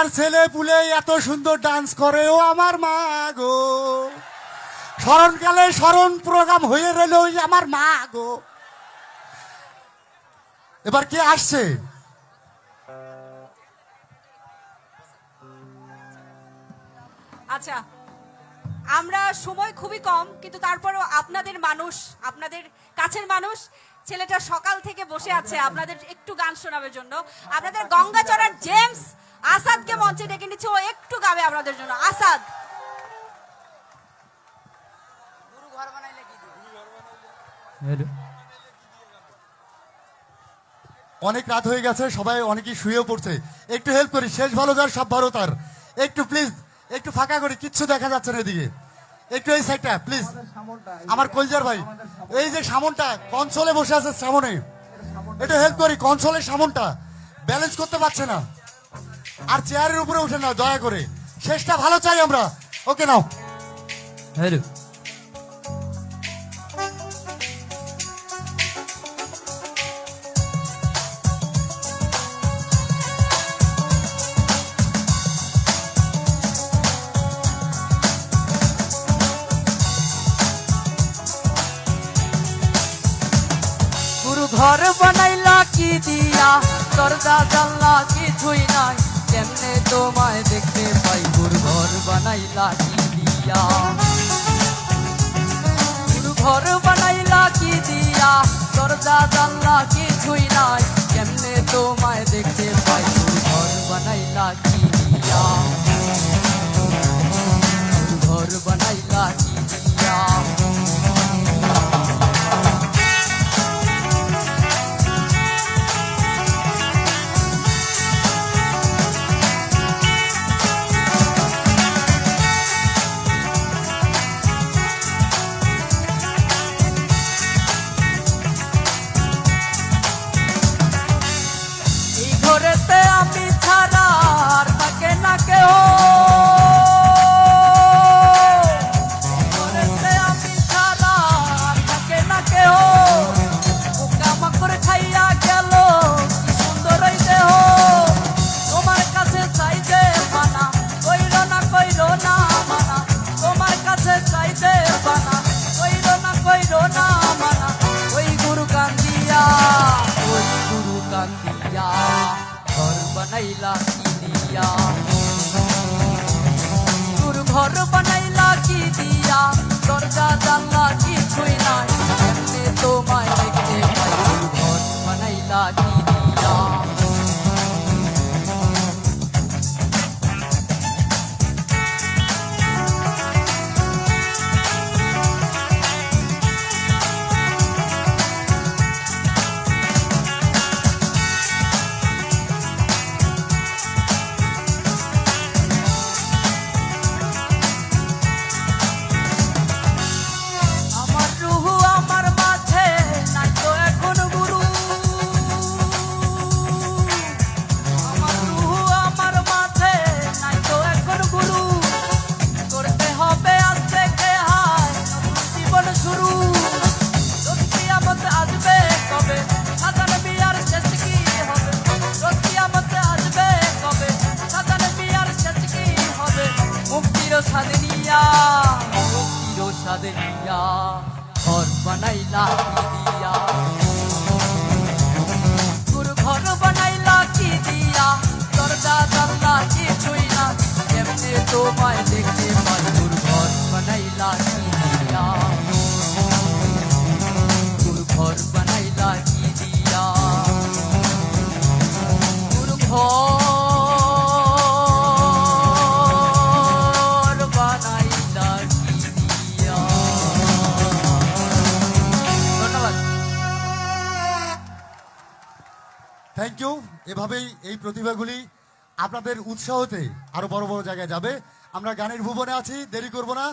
আমার ছেলে পুলে এত সুন্দর ডান্স করে ও আমার মা গো। স্মরণকালে স্মরণ প্রোগ্রাম হয়ে রইল ওই আমার মা গো। এবার কে আসছে? আচ্ছা আমরা সময় খুবই কম, কিন্তু তারপরেও আপনাদের মানুষ, আপনাদের কাছের মানুষ, ছেলেটা সকাল থেকে বসে আছে, আপনাদের একটু গান শোনাবার জন্য। আপনাদের গঙ্গাচড়ার জেমস আসাদকে মঞ্চে ডেকে নিচ্ছে ও একটু গাবে আপনাদের জন্য। আসাদ। অনেক রাত হয়ে গেছে সবাই অনেকেই শুয়েও পড়ছে। একটু হেল্প করি শেষ ভালো যার সব ভালো তার। একটু প্লিজ একটু ফাঁকা করি কিচ্ছু দেখা যাচ্ছে না এদিকে। একটু এই সাইডটা প্লিজ আমার কলজার ভাই এই যে সামনটা কনসোলে বসে আছে সামনে। একটু হেল্প করি কনসোলের সামনটা। ব্যালেন্স করতে পারছে না। আর চেয়ারের উপরে উঠে না দয়া করে। শেষটা ভালো চাই আমরা। ওকে নাও। হ্যালো ঘর বানাইলা কি দিয়া? দরজা জানলা কিছুই নাই। কেমনে তোমায় দেখতে পাই ঘর বানাইলা কি দিয়া বানাইলা কি দিয়া? গুরু ঘর বানাইলা কি দিয়া? দরজা জানলা কিছুই নাই। মুক্তির সাদিনিয়া মুক্তির সাদিনিয়া ঘর বানাইলা কি দিয়া? গুরু ঘর বানাইলা কি দিয়া? দরজা, জানলা কিছুই না এমনি তোমায় দেখতে পাই গুরু ঘর বানাইলা কি দিয়া? গুরু ঘর বানাইলা থ্যাংক ইউ এভাবেই এই প্রতিভাগুলি আপনাদের উৎসাহতে আরও বড় বড় জায়গায় যাবে। আমরা গানের ভুবনে আছি, দেরি করব না।